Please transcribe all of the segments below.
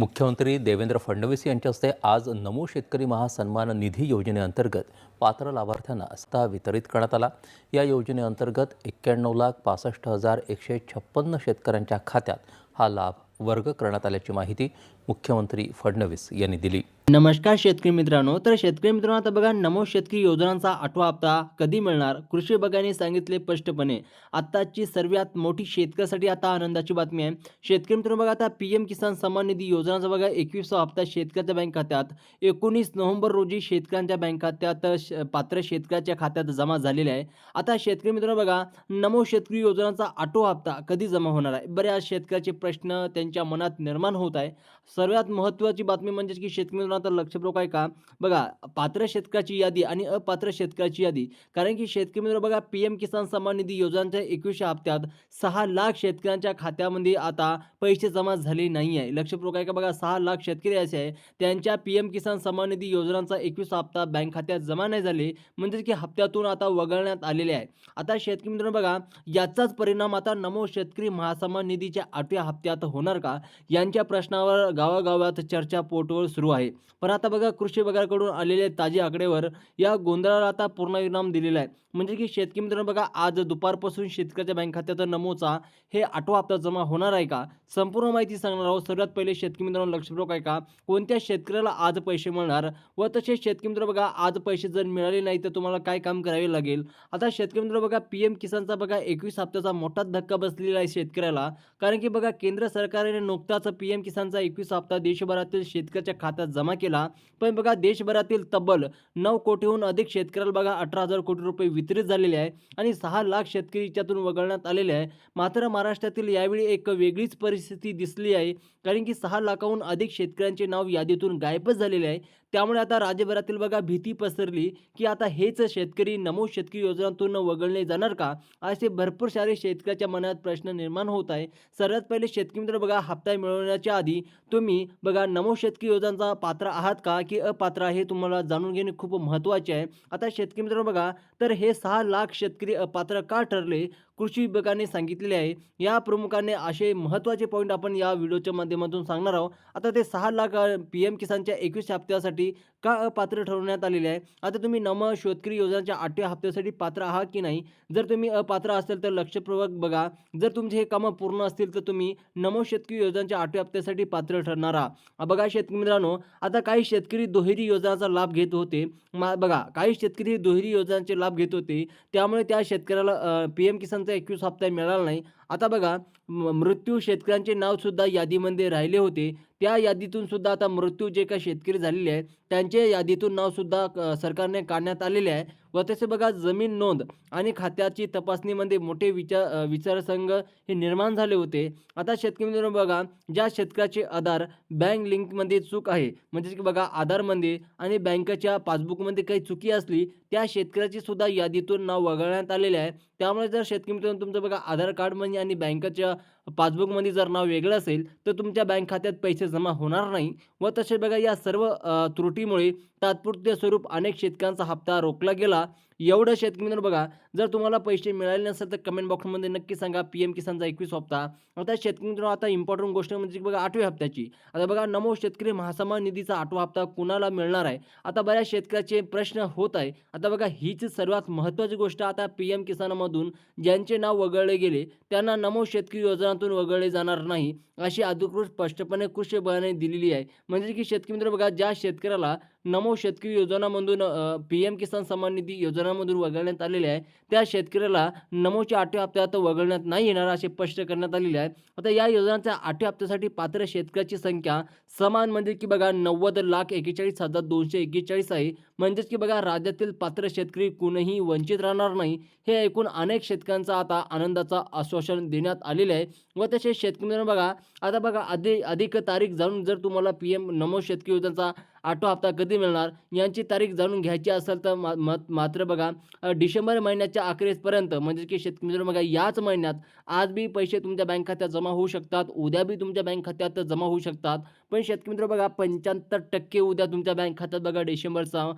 मुख्यमंत्री देवेंद्र फडणवीस यांच्या हस्ते आज नमो शेतकरी महासन्मान निधी योजनेअंतर्गत पात्र लाभार्थ्यांना हस्ता वितरित करण्यात आला. या योजनेअंतर्गत एक्क्याण्णव लाख पासष्ट हजार एकशे छप्पन्न शेतकऱ्यांच्या खात्यात हा लाभ वर्ग करण्यात आल्याची माहिती मुख्यमंत्री फडणवीस यांनी दिली. नमस्कार शेतकरी मित्रांनो. तर शेतकरी मित्रांनो आता बघा नमो शेतकरी योजनांचा आठवा हप्ता कधी मिळणार? कृषी विभागाने सांगितले स्पष्टपणे. आत्ताची सर्वात मोठी शेतकऱ्यासाठी आता आनंदाची बातमी आहे. शेतकरी मित्रांनो बघा आता पी एम किसान सन्मान निधी योजनाचा बघा एकवीसवा हप्ता शेतकऱ्याच्या बँक खात्यात. एकोणीस नोव्हेंबर रोजी शेतकऱ्यांच्या बँक खात्यात श- पात्र शेतकऱ्याच्या खात्यात जमा झालेले आहे. आता शेतकरी मित्रांनो बघा नमो शेतकरी योजनांचा आठवा हप्ता कधी जमा होणार आहे? बऱ्याच शेतकऱ्याचे प्रश्न त्यांच्या मनात निर्माण होत आहे. सर्वात महत्त्वाची बातमी म्हणजे की शेतकरी मित्रांनो लक्षपूर्वक आहे का? बघा पात्र शेतकऱ्याची यादी आणि अपात्र शेतकऱ्याची यादी. कारण की शेतकरी मित्र बघा पी एम किसान सन्मान निधी योजनांच्या एकवीसशे हप्त्यात सहा लाख शेतकऱ्यांच्या खात्यामध्ये आता पैसे जमा झाले नाही आहे लक्षपूर्वक आहे का? बघा सहा लाख शेतकरी असे आहे त्यांच्या पी एम किसान सन्मान निधी योजनांचा एकवीस हप्ता बँक खात्यात जमा नाही झाले. म्हणजे की हप्त्यातून आता वगळण्यात आलेले आहे. आता शेतकरी मित्रांनो बघा याचाच परिणाम आता नमो शेतकरी महासन्मान निधीच्या आठव्या हप्त्यात होणार का? यांच्या प्रश्नावर गावागावात चर्चा पोटवर सुरू आहे. पण आता बघा कृषी विभागाकडून आलेले ताजे आकडेवर या गोंधळाला आता पूर्णविराम दिलेला आहे. म्हणजे की शेतकरी मित्रांनो बघा आज दुपारपासून शेतकऱ्याच्या बँक खात्यात नमोचा हे आठवा हप्ता जमा होणार आहे का? संपूर्ण माहिती सांगणार आहोत. सर्वात पहिले शेतकरी मित्रांनो लक्षपूर्वक आहे का कोणत्या शेतकऱ्याला आज पैसे मिळणार व तसे शेतकरी मित्र बघा आज पैसे जर मिळाले नाही तर तुम्हाला काय काम करावे लागेल? आता शेतकरी मित्र बघा पी एम किसानचा बघा एकवीस हप्त्याचा मोठा धक्का बसलेला आहे शेतकऱ्याला. कारण की बघा केंद्र सरकारने नुकताच पी एम किसानचा एकवीस हप्ता देशभरातील शेतकऱ्याच्या खात्यात जमा केला. पण बघा देशभरातील तब्बल नऊ कोटीहून अधिक शेतकऱ्याला बघा अठरा हजार कोटी रुपये वितरित झालेले आहे आणि सहा लाख शेतकरी याच्यातून वगळण्यात आलेले आहे. मात्र महाराष्ट्रातील यावेळी एक वेगळीच परिस्थिती दिसली आहे. कारण की सहा लाखाहून अधिक शेतकऱ्यांचे नाव यादीतून गायबच झालेले आहे. त्यामुळे आता राज्यभरातील बघा भीती पसरली की आता हेच शेतकरी नमो शेतकरी योजनातून वगळले जाणार का? असे भरपूर सारे शेतकऱ्याच्या मनात प्रश्न निर्माण होत आहे. सर्वात पहिले शेतकरी मित्र बघा हप्ता मिळवण्याच्या आधी तुम्ही बघा नमो शेतकरी योजनांचा पात्र आहात का? की अपात्र आहे तुम्हाला जाणून घेणे खूप महत्त्वाचे आहे. आता शेतकरी मित्र बघा तर हे सहा लाख शेतकरी अपात्र का ठरले? कृषी विभागाने सांगितलेले आहे. या प्रमुखाने असे महत्त्वाचे पॉईंट आपण या व्हिडिओच्या माध्यमातून सांगणार आहोत. आता ते सहा लाख पी एम किसानच्या एकवीस हप्त्यासाठी का अपात्र ठरवण्यात आलेले आहे? आता तुम्ही नम शेतकरी योजनाच्या आठव्या हप्त्यासाठी पात्र आहात की नाही? जर तुम्ही अपात्र असेल तर लक्षपूर्वक बघा. जर तुमचे हे कामं पूर्ण असतील तर तुम्ही नमो शेतकरी योजनाच्या आठव्या हप्त्यासाठी पात्र ठरणार आहात. बघा शेतकरी मित्रांनो आता काही शेतकरी दुहेरी योजनाचा लाभ घेत होते. मा बघा काही शेतकरी दुहेरी योजनांचे लाभ घेत होते. त्यामुळे त्या शेतकऱ्याला पी एम किसानचा एकवीस हप्ता मिळाला नाही. आता बघा म- मृत्यू शेतकऱ्यांचे नावसुद्धा यादीमध्ये राहिले होते. त्या यादीतून सुद्धा आता मृत्यू जे काही शेतकरी झालेले आहेत त्यांच्या यादीतून नावसुद्धा क- सरकारने काढण्यात आलेले आहे. व तसे बघा जमीन नोंद आणि खात्याची तपासणीमध्ये मोठे विचार विचारसंघ हे निर्माण झाले होते. आता शेतकरी मित्रांनो बघा ज्या शेतकऱ्याचे आधार बँक लिंकमध्ये चूक आहे म्हणजेच की बघा आधारमध्ये आणि बँकेच्या पासबुकमध्ये काही चुकी असली त्या शेतकऱ्याची सुद्धा यादीतून नाव वगळण्यात आलेले आहे. त्यामुळे जर शेतकरी मित्रांनो तुमचं बघा आधार कार्डमध्ये आणि बँकेच्या पासबुकमध्ये जर नाव वेगळं असेल तर तुमच्या बँक खात्यात पैसे जमा होणार नाही. व तसे बघा या सर्व त्रुटीमुळे तात्पुरते स्वरूप अनेक शेतकऱ्यांचा हप्ता रोखला गेला. एवढं शेतकरी मित्रांनो बघा जर तुम्हाला पैसे मिळाले नसेल तर कमेंट बॉक्समध्ये नक्की सांगा पी एम किसानचा एकवीस हप्ता. आता शेतकरी मित्रांनो आता इम्पॉर्टंट गोष्ट म्हणजे की बघा आठव्या हप्त्याची. आता बघा नमो शेतकरी महासमान निधीचा आठवा हप्ता कुणाला मिळणार आहे? आता बऱ्याच शेतकऱ्याचे प्रश्न होत आहे. आता बघा हीच सर्वात महत्त्वाची गोष्ट आता पी एम किसानमधून ज्यांचे नाव वगळले गेले त्यांना नमो शेतकरी योजनातून वगळले जाणार नाही अशी अधिकृत स्पष्टपणे कृषी विभागाने दिलेली आहे. म्हणजे की शेतकरी मित्र बघा ज्या शेतकऱ्याला नमो शेतकरी योजनामधून पी एम किसान सन्मान निधी योजनामधून वगळण्यात आलेले आहे. त्या शेतकऱ्याला नमोच्या आठव्या हप्त्यात वगळण्यात नाही येणार असे स्पष्ट करण्यात आलेले आहे. आता या योजनांच्या आठव्या हप्त्यासाठी पात्र शेतकऱ्याची संख्या समान म्हणजे की बघा नव्वद लाख एकेचाळीस हजार दोनशे एकेचाळीस आहे. म्हणजेच की बघा राज्यातील पात्र शेतकरी कोणीही वंचित राहणार नाही. हे ऐकून अनेक शेतकऱ्यांचा आता आनंदाचा आश्वासन देण्यात आलेले आहे. व तसेच शेतकऱ्यांना बघा आता बघा अधिक अधिक तारीख जाणून जर तुम्हाला पी एम नमो शेतकरी योजनाचा आठवा हप्ता कधी मिळणार? यांची तारीख जाणून घ्यायची असेल तर मा मात्र बघा डिसेंबर महिन्याच्या अखेरीसपर्यंत म्हणजे की शेतकरी मित्र बघा याच महिन्यात आज बी पैसे तुमच्या बँक खात्यात जमा होऊ शकतात उद्या बी तुमच्या बँक खात्यात जमा होऊ शकतात. पण शेतकरी मित्र बघा पंच्याहत्तर टक्के उद्या तुमच्या बँक खात्यात बघा डिसेंबरचा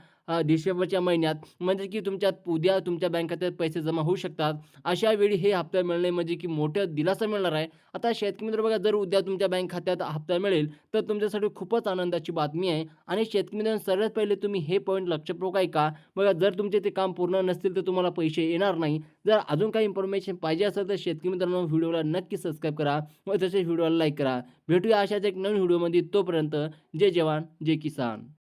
डिसेंबरच्या महिन्यात म्हणजे की तुमच्यात उद्या तुमच्या बँक खात्यात पैसे जमा होऊ शकतात. अशा वेळी हे हप्ता मिळणे म्हणजे की मोठं दिलासा मिळणार आहे. आता शेतकरी मित्र बघा जर उद्या तुमच्या बँक खात्यात हप्ता मिळेल तर तुमच्यासाठी खूपच आनंदाची बातमी आहे. आणि शेतकरी मित्रांनो सर्वात पहिले तुम्ही हे पॉईंट लक्षपूर्वक ऐका. बघा जर तुमचे ते काम पूर्ण नसतील तर तुम्हाला पैसे येणार नाही. जर अजून काही इन्फॉर्मेशन पाहिजे असेल तर शेतकरी मित्रांनो व्हिडिओला नक्की सबस्क्राईब करा. व तसेच व्हिडिओला लाईक करा. भेटूया अशाच एक नवीन व्हिडिओमध्ये. तोपर्यंत जय जवान जय किसान.